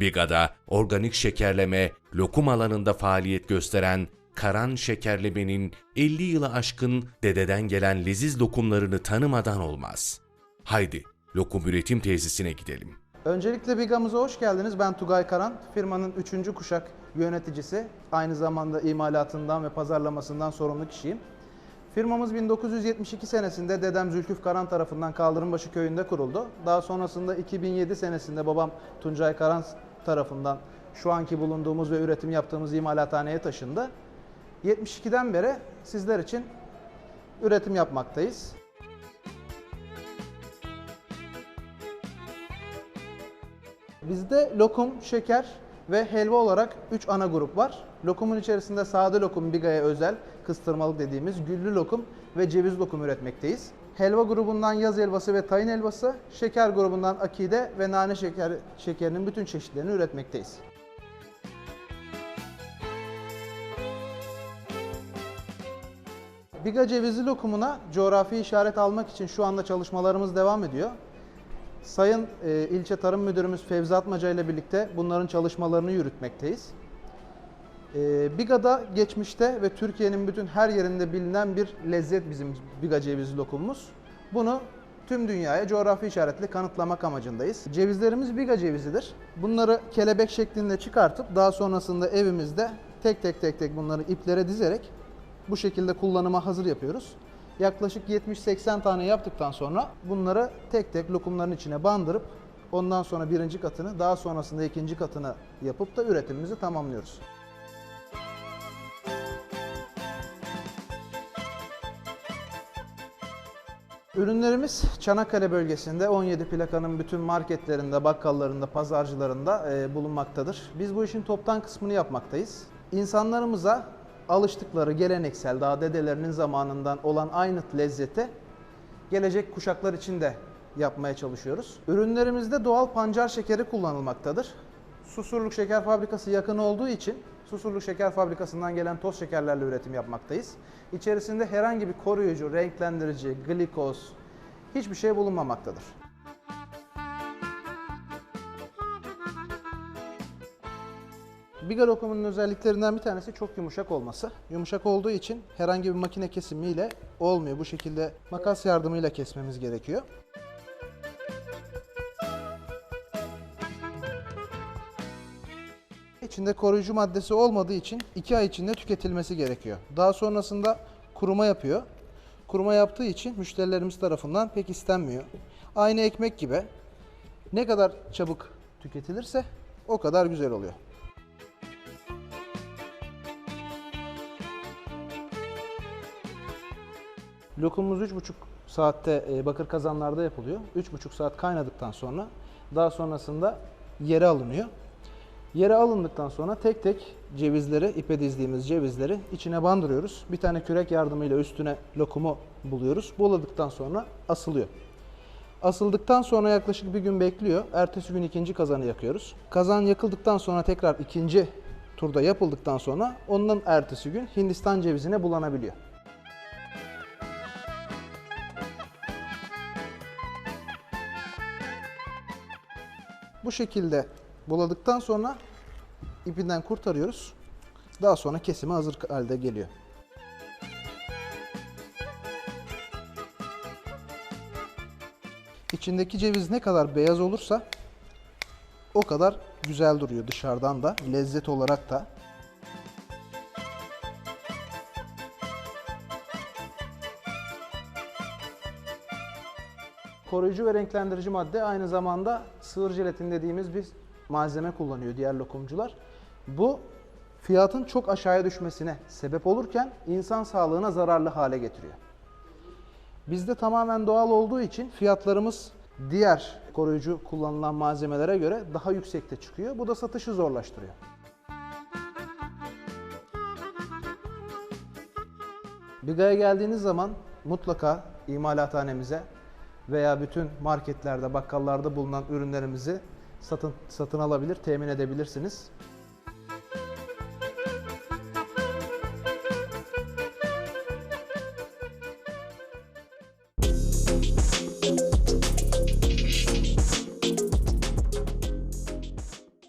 Biga'da organik şekerleme, lokum alanında faaliyet gösteren Karan Şekerleme'nin 50 yılı aşkın dededen gelen leziz lokumlarını tanımadan olmaz. Haydi lokum üretim tesisine gidelim. Öncelikle Bigamıza hoş geldiniz. Ben Tugay Karan, firmanın 3. kuşak yöneticisi. Aynı zamanda imalatından ve pazarlamasından sorumlu kişiyim. Firmamız 1972 senesinde dedem Zülküf Karan tarafından Kaldırımbaşı köyünde kuruldu. Daha sonrasında 2007 senesinde babam Tuncay Karan tarafından şu anki bulunduğumuz ve üretim yaptığımız imalathaneye taşındı. 72'den beri sizler için üretim yapmaktayız. Bizde lokum, şeker ve helva olarak 3 ana grup var. Lokumun içerisinde sade lokum, bigaya özel, kıstırmalık dediğimiz güllü lokum ve ceviz lokum üretmekteyiz. Helva grubundan yaz helvası ve tayin helvası, şeker grubundan akide ve nane şeker şekerinin bütün çeşitlerini üretmekteyiz. Biga cevizi lokumuna coğrafi işaret almak için şu anda çalışmalarımız devam ediyor. Sayın e, İlçe Tarım Müdürümüz Fevzi Atmaca ile birlikte bunların çalışmalarını yürütmekteyiz. E, Biga'da geçmişte ve Türkiye'nin bütün her yerinde bilinen bir lezzet bizim Biga cevizi lokumumuz. Bunu tüm dünyaya coğrafi işaretle kanıtlamak amacındayız. Cevizlerimiz Biga cevizidir. Bunları kelebek şeklinde çıkartıp daha sonrasında evimizde tek tek tek tek bunları iplere dizerek bu şekilde kullanıma hazır yapıyoruz. Yaklaşık 70-80 tane yaptıktan sonra bunları tek tek lokumların içine bandırıp ondan sonra birinci katını daha sonrasında ikinci katını yapıp da üretimimizi tamamlıyoruz. Ürünlerimiz Çanakkale bölgesinde 17 plakanın bütün marketlerinde, bakkallarında, pazarcılarında e, bulunmaktadır. Biz bu işin toptan kısmını yapmaktayız. İnsanlarımıza alıştıkları geleneksel daha dedelerinin zamanından olan aynı lezzete gelecek kuşaklar için de yapmaya çalışıyoruz. Ürünlerimizde doğal pancar şekeri kullanılmaktadır. Susurluk Şeker Fabrikası yakın olduğu için Susurluk Şeker Fabrikası'ndan gelen toz şekerlerle üretim yapmaktayız. İçerisinde herhangi bir koruyucu, renklendirici, glikoz hiçbir şey bulunmamaktadır. Biga lokumunun özelliklerinden bir tanesi çok yumuşak olması. Yumuşak olduğu için herhangi bir makine kesimiyle olmuyor. Bu şekilde makas yardımıyla kesmemiz gerekiyor. İçinde koruyucu maddesi olmadığı için 2 ay içinde tüketilmesi gerekiyor. Daha sonrasında kuruma yapıyor. Kuruma yaptığı için müşterilerimiz tarafından pek istenmiyor. Aynı ekmek gibi ne kadar çabuk tüketilirse o kadar güzel oluyor. Lokumumuz 3,5 saatte e, bakır kazanlarda yapılıyor. 3,5 saat kaynadıktan sonra daha sonrasında yere alınıyor. Yere alındıktan sonra tek tek cevizleri, ipe dizdiğimiz cevizleri içine bandırıyoruz. Bir tane kürek yardımıyla üstüne lokumu buluyoruz. Buladıktan sonra asılıyor. Asıldıktan sonra yaklaşık bir gün bekliyor. Ertesi gün ikinci kazanı yakıyoruz. Kazan yakıldıktan sonra tekrar ikinci turda yapıldıktan sonra ondan ertesi gün Hindistan cevizine bulanabiliyor. Bu şekilde buladıktan sonra ipinden kurtarıyoruz. Daha sonra kesime hazır halde geliyor. İçindeki ceviz ne kadar beyaz olursa o kadar güzel duruyor dışarıdan da, lezzet olarak da. Koruyucu ve renklendirici madde aynı zamanda sığır jelatin dediğimiz bir malzeme kullanıyor diğer lokumcular. Bu fiyatın çok aşağıya düşmesine sebep olurken insan sağlığına zararlı hale getiriyor. Bizde tamamen doğal olduğu için fiyatlarımız diğer koruyucu kullanılan malzemelere göre daha yüksekte çıkıyor. Bu da satışı zorlaştırıyor. Biga'ya geldiğiniz zaman mutlaka imalathanemize veya bütün marketlerde, bakkallarda bulunan ürünlerimizi satın satın alabilir, temin edebilirsiniz.